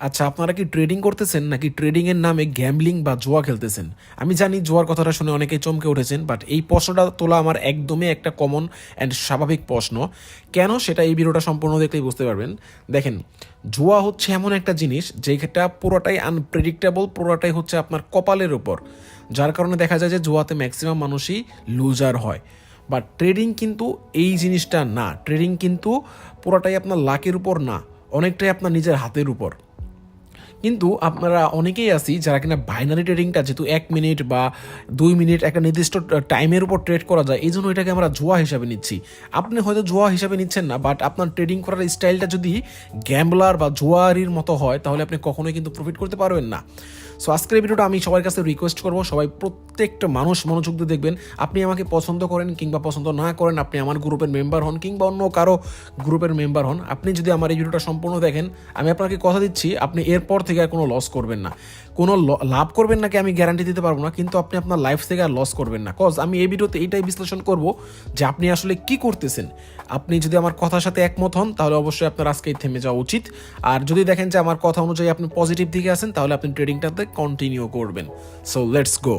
আচ্ছা আপনারা কি ট্রেডিং করতেছেন নাকি ট্রেডিংয়ের নামে গ্যামলিং বা জুয়া খেলতেছেন? আমি জানি জুয়ার কথাটা শুনে অনেকেই চমকে উঠেছেন বাট এই প্রশ্নটা তোলা আমার একদমই একটা কমন অ্যান্ড স্বাভাবিক প্রশ্ন। কেন সেটা এই ভিডিওটা সম্পূর্ণ দেখলেই বুঝতে পারবেন? দেখেন, জুয়া হচ্ছে এমন একটা জিনিস যেটা পুরোটাই আনপ্রেডিক্টেবল পুরোটাই হচ্ছে আপনার কপালের উপর। যার কারণে দেখা যায় যে জুয়াতে ম্যাক্সিমাম মানুষই লুজার হয়। বাট ট্রেডিং কিন্তু এই জিনিসটা না। ট্রেডিং কিন্তু পুরোটাই আপনার লাকের উপর না। অনেকটাই আপনার নিজের হাতের উপর। কিন্তু আপনারা অনেকেই আছি যারা কিনা বাইনারি ট্রেডিংটা যেহেতু এক মিনিট বা দুই মিনিট একটা নির্দিষ্ট টাইমের উপর ট্রেড করা যায়, এই জন্য এটাকে আমরা জোয়া হিসাবে নিচ্ছি। আপনি হয়তো জোয়া হিসাবে নিচ্ছেন না বাট আপনার ট্রেডিং করার স্টাইলটা যদি গ্যাম্বলার বা জোয়ারির মতো হয়, তাহলে আপনি কখনোই কিন্তু প্রফিট করতে পারবেন না। সো আজকের ভিডিওটা আমি সবার কাছে রিকোয়েস্ট করব। সবাই প্রত্যেকটা মানুষ মনোযোগ দিয়ে দেখবেন, আপনি আমাকে পছন্দ করেন কিংবা পছন্দ না করেন, আপনি আমার গ্রুপের মেম্বার হন কিংবা অন্য কারও গ্রুপের মেম্বার হন, আপনি যদি আমার এই ভিডিওটা সম্পূর্ণ দেখেন, আমি আপনাকে কথা দিচ্ছি, আপনি এরপর থেকে আর কোনো লস করবেন না। কোনো লাভ করবেন নাকি আমি গ্যারান্টি দিতে পারব না, কিন্তু আপনি আপনার লাইফ থেকে আর লস করবেন না। কজ আমি এই ভিডিওতে এইটাই বিশ্লেষণ করব যে আপনি আসলে কি করতেছেন। আপনি যদি আমার কথার সাথে একমত হন, তাহলে অবশ্যই আপনার আজকেই থেমে যাওয়া উচিত। আর যদি দেখেন যে আমার কথা অনুযায়ী আপনি পজিটিভ দিকে আছেন, তাহলে আপনি ট্রেডিংটাতে কন্টিনিউ করবেন। সো লেটস গো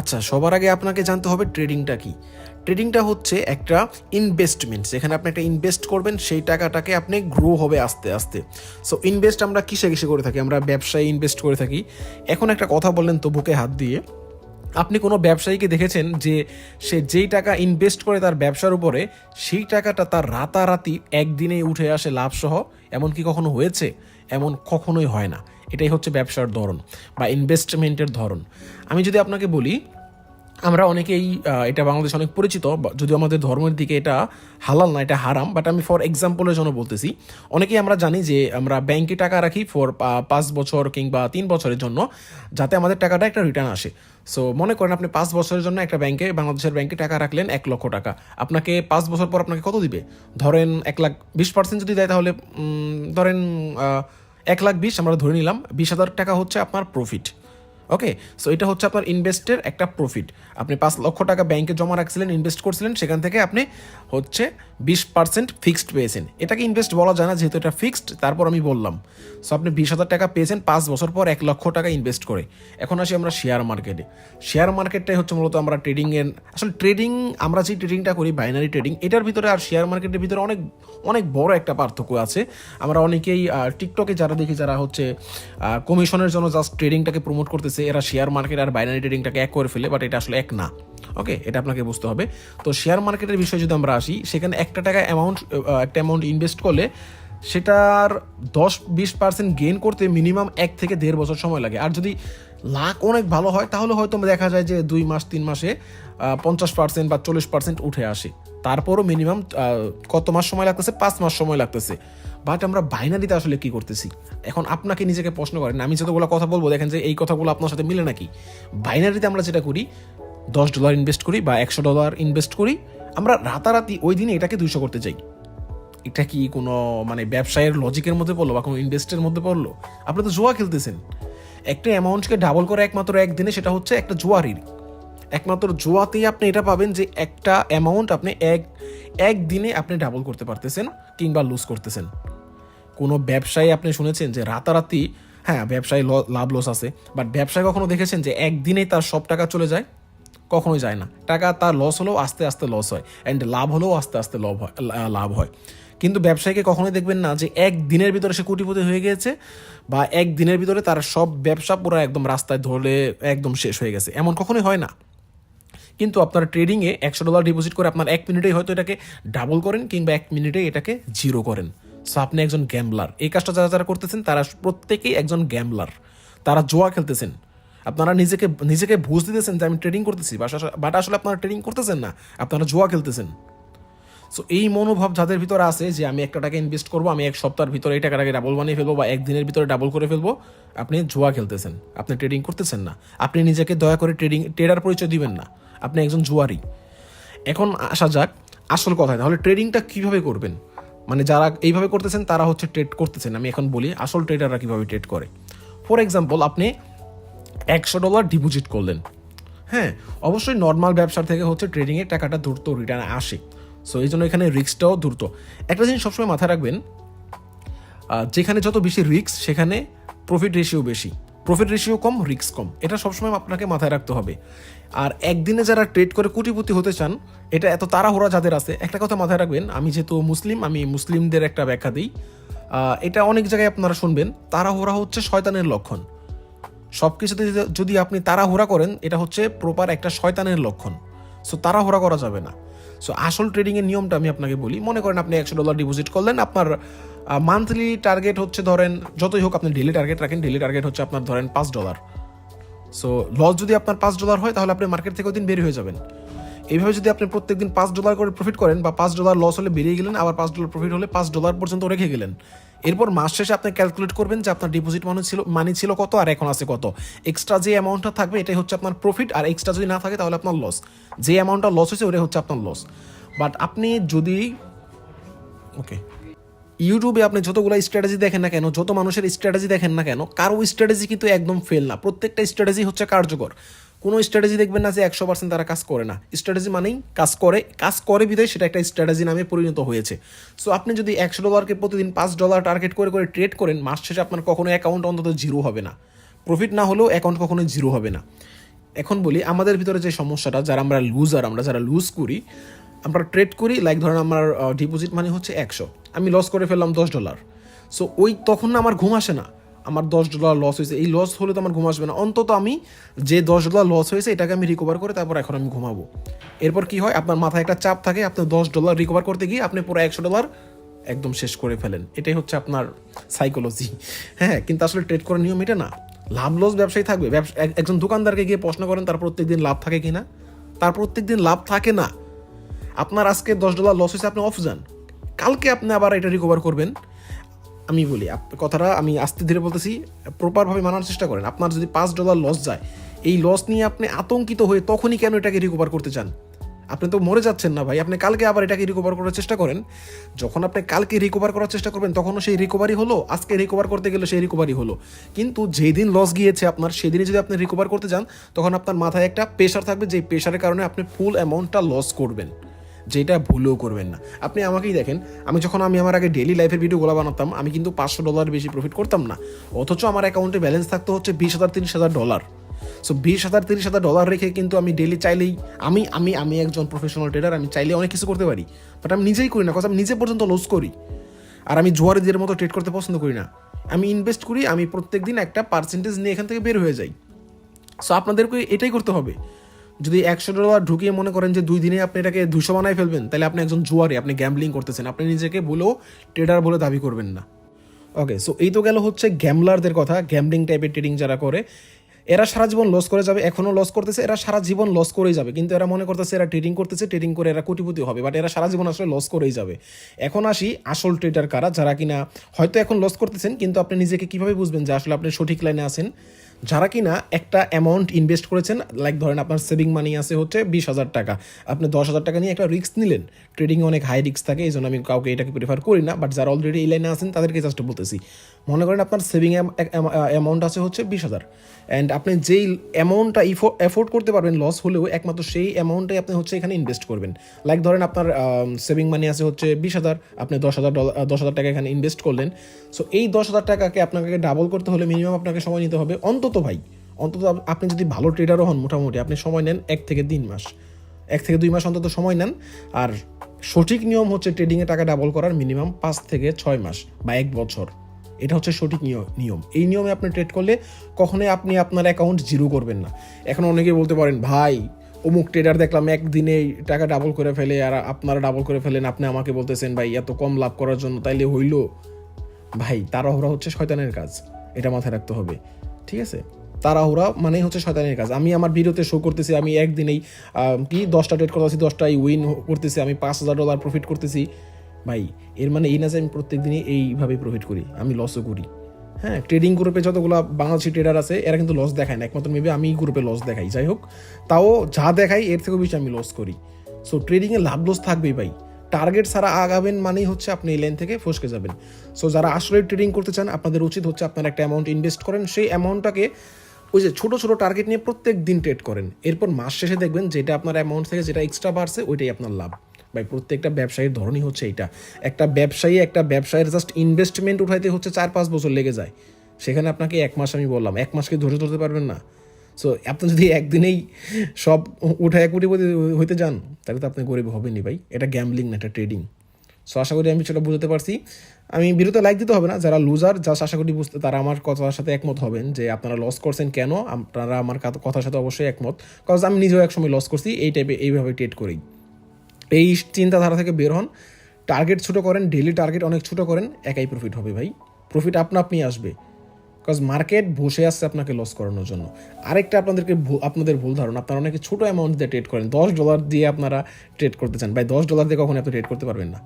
আচ্ছা সবার আগে আপনাকে জানতে হবে ট্রেডিংটা কি। ট্রেডিংটা হচ্ছে একটা ইনভেস্টমেন্ট যেখানে আপনি একটা ইনভেস্ট করবেন, সেই টাকাটাকে আপনি গ্রো হবে আস্তে আস্তে। সো ইনভেস্ট আমরা কিসে কিসে করে থাকি? আমরা ব্যবসায় ইনভেস্ট করে থাকি। এখন একটা কথা বললেন তো বুকে হাত দিয়ে। আপনি কোনো ব্যবসায়ীকে দেখেছেন যে সে যেই টাকা ইনভেস্ট করে তার ব্যবসার উপরে, সেই টাকাটা তার রাতারাতি একদিনেই উঠে আসে লাভসহ? এমন কি কখনো হয়েছে? এমন কখনোই হয় না। এটাই হচ্ছে ব্যবসার ধরন বা ইনভেস্টমেন্টের ধরন। আমি যদি আপনাকে বলি আমরা অনেকেই এটা বাংলাদেশ অনেক পরিচিত যদিও আমাদের ধর্মের দিকে এটা হালাল না, এটা হারাম বাট আমি ফর এক্সাম্পলের জন্য বলতেছি। অনেকেই আমরা জানি যে আমরা ব্যাংকে টাকা রাখি ফর পাঁচ বছর কিংবা তিন বছরের জন্য, যাতে আমাদের টাকাটা একটা রিটার্ন আসে। সো মনে করেন আপনি পাঁচ বছরের জন্য একটা ব্যাংকে, বাংলাদেশের ব্যাংকে টাকা রাখলেন এক লক্ষ টাকা। আপনাকে পাঁচ বছর পর আপনাকে কত দিবে? ধরেন এক লাখ বিশ পার্সেন্ট যদি দেয় তাহলে ধরেন এক লাখ বিশ আমরা ধরে নিলাম, বিশ হাজার টাকা হচ্ছে আপনার প্রফিট ওকে সো এটা হচ্ছে আপনার ইনভেস্টের একটা প্রফিট আপনি পাঁচ লক্ষ টাকা ব্যাংকে জমা রাখছিলেন ইনভেস্ট করছিলেন, সেখান থেকে আপনি হচ্ছে বিশ পার্সেন্ট ফিক্সড পেয়েছেন। এটাকে ইনভেস্ট বলা যায় না, যেহেতু এটা ফিক্সড তারপর আমি বললাম। সো আপনি বিশ হাজার টাকা পেয়েছেন, পাঁচ বছর পর এক লক্ষ টাকা ইনভেস্ট করে। এখন আসি আমরা শেয়ার মার্কেটে শেয়ার মার্কেটটাই হচ্ছে মূলত আমরা ট্রেডিংয়ের আসলে ট্রেডিং আমরা যে ট্রেডিংটা করি বাইনারি ট্রেডিং এটার ভিতরে আর শেয়ার মার্কেটের ভিতরে অনেক অনেক বড় একটা পার্থক্য আছে। আমরা অনেকেই টিকটকে যারা দেখি, যারা হচ্ছে কমিশনের জন্য জাস্ট ট্রেডিংটাকে প্রমোট করতেছে এরা শেয়ার মার্কেট আর বাইনারি ট্রেডিংটাকে এক করে ফেলে বাট এটা আসলে এক না। ওকে এটা আপনাকে বুঝতে হবে। তো শেয়ার মার্কেটের বিষয়ে যদি আমরা আসি, সেখানে একটা টাকা অ্যামাউন্ট একটা অ্যামাউন্ট ইনভেস্ট করলে সেটার দশ বিশ পার্সেন্ট গেইন করতে মিনিমাম এক থেকে দেড় বছর সময় লাগে। আর যদি লাখ অনেক ভালো হয়, তাহলে হয়তো দেখা যায় যে দুই মাস, তিন মাসে পঞ্চাশ পার্সেন্ট বা চল্লিশ পার্সেন্ট উঠে আসে। তারপরও মিনিমাম কত মাস সময় লাগতেছে? পাঁচ মাস সময় লাগতেছে। বাট আমরা বাইনারিতে আসলে কি করতেছি? এখন আপনাকে নিজেকে প্রশ্ন করেন, আমি যতগুলো কথা বলব, দেখেন যে এই কথাগুলো আপনার সাথে মিলে নাকি? বাইনারিতে আমরা যেটা করি, দশ ডলার ইনভেস্ট করি বা একশো ডলার ইনভেস্ট করি, আমরা রাতারাতি ওই দিনে এটাকে দুইশো করতে চাই। এটা কি কোনো মানে ব্যবসায়ের লজিকের মধ্যে পড়ল বা কোনো ইনভেস্টের মধ্যে পড়ল? আপনি তো জুয়া খেলতেছেন। একটা অ্যামাউন্টকে ডাবল করে একমাত্র একদিনে সেটা হচ্ছে একটা জুয়ারির। একমাত্র জুয়াতেই আপনি এটা পাবেন যে একটা অ্যামাউন্ট আপনি এক, একদিনে আপনি ডাবল করতে পারতেছেন কিংবা লুজ করতেছেন। কোনো ব্যবসায়ী আপনি শুনেছেন যে রাতারাতি হ্যাঁ ব্যবসায়ী লাভ লস আছে বাট ব্যবসায় কখনো দেখেছেন যে একদিনেই তার সব টাকা চলে যায়? কখনোই যায় না। টাকা তার লস হলেও আস্তে আস্তে লস হয় অ্যান্ড লাভ হলেও আস্তে আস্তে লাভ হয় লাভ হয়। কিন্তু ব্যবসায়ীকে কখনোই দেখবেন না যে এক দিনের ভিতরে সে কোটিপতি হয়ে গিয়েছে, বা এক দিনের ভিতরে তার সব ব্যবসা পুরো একদম রাস্তায় ধরলে একদম শেষ হয়ে গেছে। এমন কখনোই হয় না। কিন্তু আপনার ট্রেডিংয়ে একশো ডলার ডিপোজিট করে আপনার এক মিনিটেই হয়তো এটাকে ডাবল করেন, কিংবা এক মিনিটেই এটাকে জিরো করেন। সো আপনি একজন গ্যামলার এই কাজটা যারা যারা করতেছেন, তারা প্রত্যেকেই একজন গ্যামলার তারা জোয়া খেলতেছেন। আপনারা নিজেকে নিজেকে বুঝ দিতেছেন যে আমি ট্রেডিং করতেছি বাট আসলে আপনারা ট্রেডিং করতেছেন না, আপনারা জোয়া খেলতেছেন। সো এই মনোভাব যাদের ভিতরে আছে যে আমি একটা টাকা ইনভেস্ট করব, আমি এক সপ্তাহের ভিতরে এই টাকাটাকে ডাবল বানিয়ে ফেলব বা একদিনের ভিতরে ডাবল করে ফেলব, আপনি জুয়া খেলতেছেন। আপনি ট্রেডিং করতেছেন না। আপনি নিজেকে দয়া করে ট্রেডিং ট্রেডার পরিচয় দিবেন না। আপনি একজন জুয়ারি। এখন আসা যাক আসল কথায়, তাহলে ট্রেডিংটা কীভাবে করবেন? মানে যারা এইভাবে করতেছেন, তারা হচ্ছে ট্রেড করতেছেন। আমি এখন বলি, আসল ট্রেডাররা কীভাবে ট্রেড করে। ফর এক্সাম্পল আপনি একশো ডলার ডিপোজিট করলেন। হ্যাঁ অবশ্যই নর্মাল ব্যবসার থেকে হচ্ছে ট্রেডিংয়ে টাকাটা দ্রুত রিটার্ন আসে। সো এই জন্য এখানে রিস্কটাও দ্রুত। একটা জিনিস সবসময় মাথায় রাখবেন যেখানে যত বেশি রিস্ক সেখানে প্রফিট রেশিও বেশি। প্রফিট রেশিও কম রিস্ক কম। এটা সবসময় আপনাকে মাথায় রাখতে হবে। আর একদিনে যারা ট্রেড করে কোটিপতি হতে চান, এটা এত তাড়াহুড়া যাদের আছে, একটা কথা মাথায় রাখবেন, আমি যেহেতু মুসলিম, আমি মুসলিমদের একটা ব্যাখ্যা দিই। এটা অনেক জায়গায় আপনারা শুনবেন, তাড়াহুড়া হচ্ছে শয়তানের লক্ষণ। সব কিছুতে যদি- যদি আপনি তাড়াহুড়া করেন, এটা হচ্ছে প্রপার একটা শয়তানের লক্ষণ। সো তাড়াহুড়া করা যাবে না। সো আসল ট্রেডিংয়ের নিয়মটা আমি আপনাকে বলি। মনে করেন আপনি একশো ডলার ডিপোজিট করলেন, আপনার মান্থলি টার্গেট হচ্ছে ধরেন, যতই হোক আপনি ডেলি টার্গেট রাখেন ডেলি টার্গেট হচ্ছে আপনার ধরেন পাঁচ ডলার সো লস যদি আপনার পাঁচ ডলার হয়, তাহলে আপনি মার্কেট থেকে ওই দিন বের হয়ে যাবেন। এইভাবে যদি আপনি প্রত্যেক দিন পাঁচ ডলার করে প্রফিট করেন বা পাঁচ ডলার লস হলে বেরিয়ে গেলেন, আবার পাঁচ ডলার প্রফিট হলে পাঁচ ডলার পর্যন্ত রেখে গেলেন। এরপর মাস শেষে আপনি ক্যালকুলেট করবেন যে আপনার ডিপোজিট মানে ছিল মানি ছিল কত আর এখন আছে কত। এক্সট্রা যে অ্যামাউন্টটা থাকবে, এটাই হচ্ছে আপনার প্রফিট আর এক্সট্রা যদি না থাকে, তাহলে আপনার লস যে অ্যামাউন্টটা লস হয়েছে, ওটাই হচ্ছে আপনার লস বাট আপনি যদি ওকে ইউটিউবে আপনি যতগুলো স্ট্র্যাটেজি দেখেন না কেন, যত মানুষের স্ট্র্যাটেজি দেখেন না কেন, কারও স্ট্র্যাটেজি কিন্তু একদম ফেল না। প্রত্যেকটা স্ট্র্যাটেজি হচ্ছে কার্যকর। কোনো স্ট্র্যাটেজি দেখবেন না যে একশো পার্সেন্ট তারা কাজ করে না। স্ট্র্যাটেজি মানেই কাজ করে কাজ করে বিধায় সেটা একটা স্ট্র্যাটেজি নামে পরিণত হয়েছে। সো আপনি যদি একশো ডলারকে প্রতিদিন পাঁচ ডলার টার্গেট করে করে ট্রেড করেন, মাস শেষে আপনার কখনো অ্যাকাউন্ট অন্তত জিরো হবে না। প্রফিট না হলেও অ্যাকাউন্ট কখনো জিরো হবে না। এখন বলি, আমাদের ভিতরে যে সমস্যাটা, যারা আমরা লুজার আমরা যারা লুজ করি, আমরা ট্রেড করি লাইক ধরেন আমার ডিপোজিট মানে হচ্ছে একশো। আমি লস করে ফেললাম দশ ডলার সো ওই তখন না আমার ঘুম আসে না। আমার দশ ডলার লস হয়েছে। এই লস হলে তো আমার ঘুম আসবে না। অন্তত আমি যে দশ ডলার লস হয়েছে, এটাকে আমি রিকভার করে তারপর এখন আমি ঘুমাবো। এরপর কি হয়? আপনার মাথায় একটা চাপ থাকে, আপনি দশ ডলার রিকভার করতে গিয়ে আপনি পুরো একশো ডলার একদম শেষ করে ফেলেন। এটাই হচ্ছে আপনার সাইকোলজি হ্যাঁ কিন্তু আসলে ট্রেড করার নিয়ম এটা না। লাভ লস ব্যবসায়ী থাকবে। একজন দোকানদারকে গিয়ে প্রশ্ন করেন, তার প্রত্যেক দিন লাভ থাকে কিনা তার প্রত্যেক দিন লাভ থাকে না। আপনার আজকে দশ ডলার লস হয়েছে, আপনি অফ যান। কালকে আপনি আবার এটা রিকভার করবেন। আমি বলি কথাটা আমি আস্তে ধীরে বলতেছি প্রপারভাবে মানার চেষ্টা করেন। আপনার যদি পাঁচ ডলার লস যায়, এই লস নিয়ে আপনি আতঙ্কিত হয়ে তখনই কেন এটাকে রিকভার করতে চান? আপনি তো মরে যাচ্ছেন না ভাই, আপনি কালকে আবার এটাকে রিকভার করার চেষ্টা করেন। যখন আপনি কালকে রিকভার করার চেষ্টা করবেন, তখনও সেই রিকভারি হলো, আজকে রিকভার করতে গেলে সেই রিকভারি হলো। কিন্তু যেই দিন লস গিয়েছে আপনার, সেদিনই যদি আপনি রিকভার করতে যান, তখন আপনার মাথায় একটা প্রেশার থাকবে যে প্রেশারের কারণে আপনি ফুল অ্যামাউন্টটা লস করবেন। যেটা ভুলেও করবেন না। আপনি আমাকেই দেখেন, আমি যখন আমি আমার আগে ডেলি লাইফের ভিডিওগুলো বানাতাম, আমি কিন্তু পাঁচশো ডলার বেশি প্রফিট করতাম না। অথচ আমার অ্যাকাউন্টে ব্যালেন্স থাকতো হচ্ছে বিশ হাজার, তিরিশ হাজার ডলার সো বিশ হাজার, তিরিশ হাজার ডলার রেখে কিন্তু আমি ডেলি চাইলেই আমি আমি আমি একজন প্রফেশনাল ট্রেডার আমি চাইলে অনেক কিছু করতে পারি। বাট আমি নিজেই করি না কথা আমি নিজে পর্যন্ত লস করি। আর আমি জোয়ারিদের মতো ট্রেড করতে পছন্দ করি না। আমি ইনভেস্ট করি, আমি প্রত্যেক দিন একটা পার্সেন্টেজ নিয়ে এখান থেকে বের হয়ে যাই। সো আপনাদেরকে এটাই করতে হবে। যদি একশো ডলার ঢুকিয়ে মনে করেন যে দুই দিনে আপনি এটাকে দুশো বানায় ফেলবেন, তাহলে আপনি একজন জুয়ারি, আপনি গ্যাম্বলিং করতেছেন। আপনি নিজেকে বলেও ট্রেডার বলে দাবি করবেন না। ওকে সো এই তো গেল হচ্ছে গ্যামলারদের কথা গ্যামলিং টাইপের ট্রেডিং যারা করে, এরা সারা জীবন লস করে যাবে, এখনও লস করতেছে, এরা সারা জীবন লস করেই যাবে। কিন্তু এরা মনে করতেছে এরা ট্রেডিং করতেছে ট্রেডিং করে এরা কোটিপতি হবে বাট এরা সারা জীবন আসলে লস করেই যাবে। এখন আসি আসল ট্রেডার কারা, যারা কিনা হয়তো এখন লস করতেছেন, কিন্তু আপনি নিজেকে কীভাবে বুঝবেন যে আসলে আপনি সঠিক লাইনে আছেন? যারা কিনা একটা অ্যামাউন্ট ইনভেস্ট করেছেন লাইক ধরেন আপনার সেভিং মানি আছে হচ্ছে বিশ হাজার টাকা। আপনি দশ হাজার টাকা নিয়ে একটা রিস্ক নিলেন। ট্রেডিংয়ে অনেক হাই রিস্ক থাকে, এই জন্য আমি কাউকে এটাকে প্রিফার করি না বাট যারা অলরেডি এই লাইনে আছেন, তাদেরকে জাস্ট বলতেছি। মনে করেন আপনার সেভিং অ্যামাউন্ট আছে হচ্ছে বিশ হাজার। অ্যান্ড আপনি যেই অ্যামাউন্টটা অ্যাফোর্ড করতে পারবেন লস হলেও একমাত্র সেই অ্যামাউন্টটাই আপনি হচ্ছে এখানে ইনভেস্ট করবেন। লাইক ধরেন আপনার সেভিং মানি আছে হচ্ছে বিশ হাজার, আপনি দশ হাজার ডলার দশ হাজার টাকা এখানে ইনভেস্ট করলেন। সো এই দশ হাজার টাকাকে আপনাকে ডাবল করতে হলে মিনিমাম আপনাকে সময় নিতে হবে। অন্তত ভাই, অন্তত আপনি যদি ভালো ট্রেডারও হন মোটামুটি, আপনি সময় নেন এক থেকে তিন মাস। এক থেকে দুই মাস অন্তত সময় নেন। আর সঠিক নিয়ম হচ্ছে ট্রেডিংয়ে টাকা ডাবল করার মিনিমাম পাঁচ থেকে ছয় মাস বা এক বছর। এটা হচ্ছে সঠিক নিয়- নিয়ম। এই নিয়মে আপনি ট্রেড করলে কখনোই আপনি আপনার অ্যাকাউন্ট জিরো করবেন না। এখন অনেকে বলতে পারেন, ভাই, অমুক ট্রেডার দেখলাম একদিনে টাকা ডাবল করে ফেলে আর আপনারা ডাবল করে ফেলেন। আপনি আমাকে বলতেছেন, ভাই, এত কম লাভ করার জন্য তাইলে হইল। ভাই তাড়াহুড়া হচ্ছে শয়তানের কাজ। এটা মাথায় রাখতে হবে। ঠিক আছে? তাড়াহুড়া মানেই হচ্ছে শয়তানের কাজ। আমি আমার ভিডিওতে শো করতেছি, আমি একদিনেই কি দশটা ট্রেড করতেছি, দশটাই উইন করতেছি, আমি পাঁচ হাজার ডলার প্রফিট করতেছি। ভাই, এর মানে এই না যে আমি প্রত্যেক দিনই এইভাবে প্রফিট করি, আমি লসও করি। হ্যাঁ ট্রেডিং গ্রুপে যতগুলো বাংলাদেশি ট্রেডার আছে, এরা কিন্তু লস দেখায় না। একমাত্র মেবি আমি গ্রুপে লস দেখাই। যাই হোক, তাও যা দেখাই, এর থেকেও বেশি আমি লস করি। সো ট্রেডিংয়ে লাভ লস থাকবেই ভাই। টার্গেট ছাড়া আগাবেন মানেই হচ্ছে আপনি এই লাইন থেকে ফসকে যাবেন। সো যারা আসলে ট্রেডিং করতে চান, আপনাদের উচিত হচ্ছে আপনার একটা অ্যামাউন্ট ইনভেস্ট করেন। সেই অ্যামাউন্টটাকে ওই যে ছোটো ছোটো টার্গেট নিয়ে প্রত্যেক দিন ট্রেড করেন। এরপর মাস শেষে দেখবেন যেটা আপনার অ্যামাউন্ট থেকে যেটা এক্সট্রা বাড়ছে, ওইটাই আপনার লাভ। ভাই, প্রত্যেকটা ব্যবসায়ীর ধরনই হচ্ছে এইটা। একটা ব্যবসায়ী একটা ব্যবসায়ের জাস্ট ইনভেস্টমেন্ট উঠাইতে হচ্ছে চার, পাঁচ বছর লেগে যায়। সেখানে আপনাকে এক মাস আমি বললাম, এক মাসকে ধরে ধরতে পারবেন না। সো আপনি যদি একদিনেই সব উঠায় কোটিপতি হইতে যান, তাহলে তো আপনি গরিব হবেনই ভাই। এটা গ্যামলিং না, এটা ট্রেডিং সো আশা করি আমি সেটা বুঝতে পারছি। আমি বিরতে লাইক দিতে হবে না। যারা লুজার জাস্ট আশা করি বুঝতে তারা আমার কথার সাথে একমত হবেন যে আপনারা লস করছেন কেন? আপনারা আমার কথার সাথে অবশ্যই একমত। কজ আমি নিজেও একসময় লস করছি, এই টাইপে এইভাবে ট্রেড করেই এই চিন্তাধারা থেকে বের হন। টার্গেট ছোটো করেন ডেলি টার্গেট অনেক ছোটো করেন, একাই প্রফিট হবে ভাই। প্রফিট আপনা আপনি আসবে। কজ মার্কেট বসে আসছে আপনাকে লস করানোর জন্য। আরেকটা আপনাদেরকে আপনাদের ভুল ধারণা, আপনারা অনেকে ছোটো অ্যামাউন্ট দিয়ে ট্রেড করেন। দশ ডলার দিয়ে আপনারা ট্রেড করতে চান। ভাই, দশ ডলার দিয়ে কখনো আপনি ট্রেড করতে পারবেন না।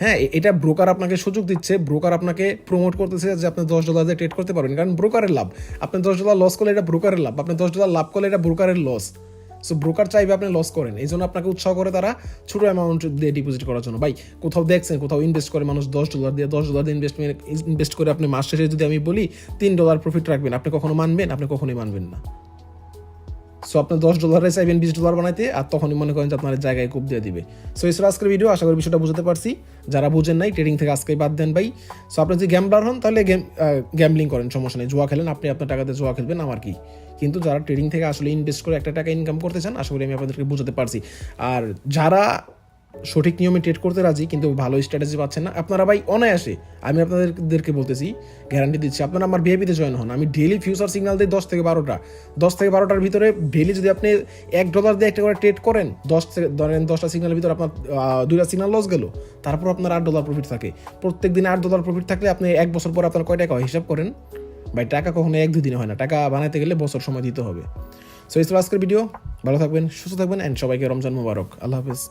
হ্যাঁ এটা ব্রোকার আপনাকে সুযোগ দিচ্ছে। ব্রোকার আপনাকে প্রমোট করতেছে যে আপনি দশ ডলার দিয়ে ট্রেড করতে পারবেন। কারণ ব্রোকারের লাভ। আপনি দশ ডলার লস করলে এটা ব্রোকারের লাভ। আপনি দশ ডলার লাভ করলে এটা ব্রোকারের লস সো ব্রোকার চাইবে আপনি লস করেন। এই জন্য আপনাকে উৎসাহ করে তারা ছোট অ্যামাউন্ট দিয়ে ডিপোজিট করার জন্য। ভাই, কোথাও দেখছেন, কোথাও ইনভেস্ট করে মানুষ দশ ডলার দিয়ে, দশ ডলার দিয়ে ইনভেস্টমেন্ট ইনভেস্ট করে আপনি মাস শেষে যদি আমি বলি, তিন ডলার প্রফিট রাখবেন। আপনি কখনো মানবেন? আপনি কখনোই মানবেন না। সো আপনার দশ ডলারে চাইবেন, বিশ ডলার বানাইতে, আর তখনই মনে করেন যে আপনার জায়গায় কূপ দিয়ে দিবে। সো এই আজকের ভিডিও আশা করি বিষয়টা বুঝতে পারছি। যারা বুঝেন নাই ট্রেডিং থেকে আজকে বাদ দেন ভাই। সো আপনি যদি গ্যামলার হন, তাহলে গেম গ্যামলিং করেন, সমস্যা নেই। জুয়া খেলেন, আপনি আপনার টাকাতে জুয়া খেলবেন, আমার কি? কিন্তু যারা ট্রেডিং থেকে আসলে ইনভেস্ট করে একটা টাকা ইনকাম করতে চান, আশা করি আমি আপনাদেরকে বুঝাতে পারছি। আর যারা সঠিক নিয়মে ট্রেড করতে রাজি, কিন্তু ভালো স্ট্র্যাটেজি পাচ্ছেন না। আপনারা ভাই অনায়াসে, আমি আপনাদেরকে বলতেছি গ্যারান্টি দিচ্ছি, আপনারা আমার ভিআইপিতে জয়েন হন। আমি ডেলি ফিউচার সিগন্যাল দিই দশ থেকে বারোটা। দশ থেকে বারোটার ভিতরে ডেলি যদি আপনি এক ডলার দিয়ে একটা করে ট্রেড করেন, দশ থেকে ধরেন দশটা সিগনালের ভিতরে আপনার দুইটা সিগনাল লস গেল, তারপর আপনার আট ডলার প্রফিট থাকে। প্রত্যেক দিন আট ডলার প্রফিট থাকলে আপনি এক বছর পর আপনার কয় টাকা হিসাব করেন? ভাই, টাকা কখনো এক দুই দিনে হয় না। টাকা বানাতে গেলে বছর সময় দিতে হবে। সো এই আজকের ভিডিও ভালো থাকবেন, সুস্থ থাকবেন অ্যান্ড সবাইকে রমজান মুবারক। আল্লাহ হাফেজ।